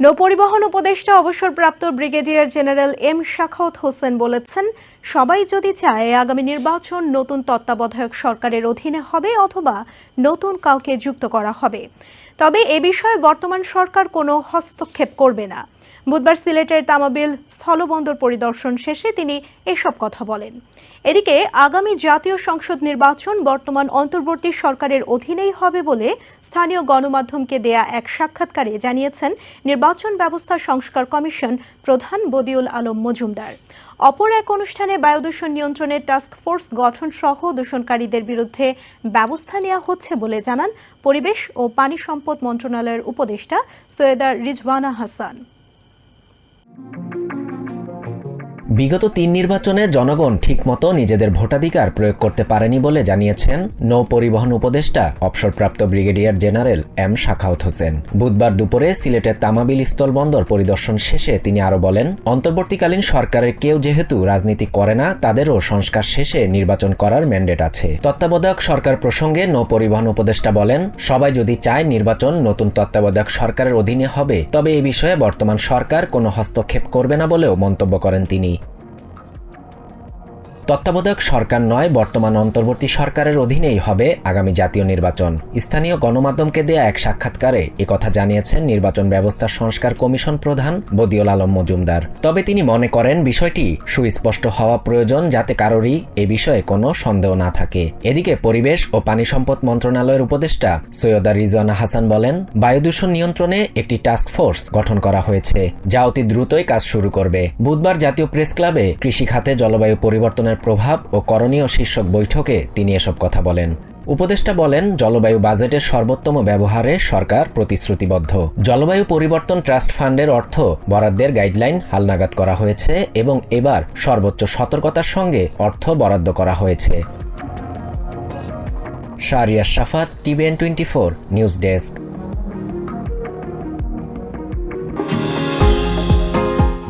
নৌপরিবহন উপদেষ্টা অবসরপ্রাপ্ত brigadier general M Sakhawat Hossain বলেছেন, সবাই যদি চায় আগামী নির্বাচন নতুন তত্ত্বাবধায়ক সরকারের অধীনে হবে অথবা নতুন কাউকে যুক্ত করা হবে। তবে এ বিষয়ে বর্তমান সরকার কোনো হস্তক্ষেপ করবে না। বুধবার সিলেটের তামাবিল স্থলবন্দর পরিদর্শন শেষে তিনি এসব কথা বলেন। এদিকে আগামী জাতীয় সংসদ নির্বাচন বর্তমান অন্তর্বর্তী সরকারের অধীনেই হবে বলে স্থানীয় গণমাধ্যমকে দেয়া এক সাক্ষাৎকারে জানিয়েছেন নির্বাচন ব্যবস্থা সংস্কার কমিশন প্রধান বদিউল আলম মজুমদার। অপর এক অনুষ্ঠানে বায়ু দূষণ নিয়ন্ত্রণের টাস্ক ফোর্স গঠন সহ দূষণকারীদের বিরুদ্ধে ব্যবস্থা নেওয়া হচ্ছে বলে জানান পরিবেশ ও পানি সম্পদ মন্ত্রণালয়ের উপদেষ্টা সৈয়দা রিজওয়ানা হাসান। Thank you. বিগত তিন নির্বাচনে জনগণ ঠিকমতো নিজেদের ভোটাধিকার প্রয়োগ করতে পারেনি বলে জানিয়েছেন নৌ পরিবহন উপদেষ্টা, অবসরপ্রাপ্ত brigadier general M Sakhawat Hossain. বুধবার দুপুরে সিলেটের তামাবিল স্থলবন্দর পরিদর্শন শেষে তিনি আরও বলেন, অন্তর্বর্তীকালীন সরকারের কেউ যেহেতু রাজনীতি করে না, তাদেরও সংস্কার শেষে নির্বাচন করার ম্যান্ডেট আছে। তত্ত্বাবধায়ক সরকার প্রসঙ্গে নৌ পরিবহন উপদেষ্টা বলেন, সবাই যদি চায় নির্বাচন নতুন তত্ত্বাবধায়ক সরকারের অধীনে হবে, তবে এ বিষয়ে বর্তমান সরকার কোনো হস্তক্ষেপ করবে না বলেও মন্তব্য করেন তিনি। তত্ত্বাবধায়ক সরকার নয়, বর্তমান অন্তর্বর্তী সরকারের অধীনেই হবে আগামী জাতীয় নির্বাচন। স্থানীয় গণমাধ্যমকে দেয়া এক সাক্ষাৎকারে একথা জানিয়েছেন নির্বাচন ব্যবস্থা সংস্কার কমিশন প্রধান বদিউল আলম মজুমদার। তবে তিনি মনে করেন বিষয়টি সুস্পষ্ট হওয়া প্রয়োজন যাতে কারোরই এ বিষয়ে কোনো সন্দেহ না থাকে। এদিকে পরিবেশ ও পানি সম্পদ মন্ত্রণালয়ের উপদেষ্টা সৈয়দা রিজওয়ানা হাসান বলেন, বায়ু দূষণ নিয়ন্ত্রণে একটি টাস্ক ফোর্স গঠন করা হয়েছে, যা অতি দ্রুতই কাজ শুরু করবে। বুধবার জাতীয় প্রেস ক্লাবে কৃষি খাতে জলবায়ু পরিবর্তনের প্রভাব ও করণীয় শীর্ষক বৈঠকে তিনি এসব কথা বলেন। উপদেষ্টা বলেন, জলবায়ু বাজেটের সর্বোত্তম ব্যবহারে সরকার প্রতিশ্রুতিবদ্ধ। জলবায়ু পরিবর্তন ট্রাস্ট ফান্ডের অর্থ বরাদ্দের গাইডলাইন হালনাগাদ করা হয়েছে এবং এবার সর্বোচ্চ সতর্কতার সঙ্গে অর্থ বরাদ্দ করা হয়েছে। Sharia Shafat, TVN twenty four, news desk.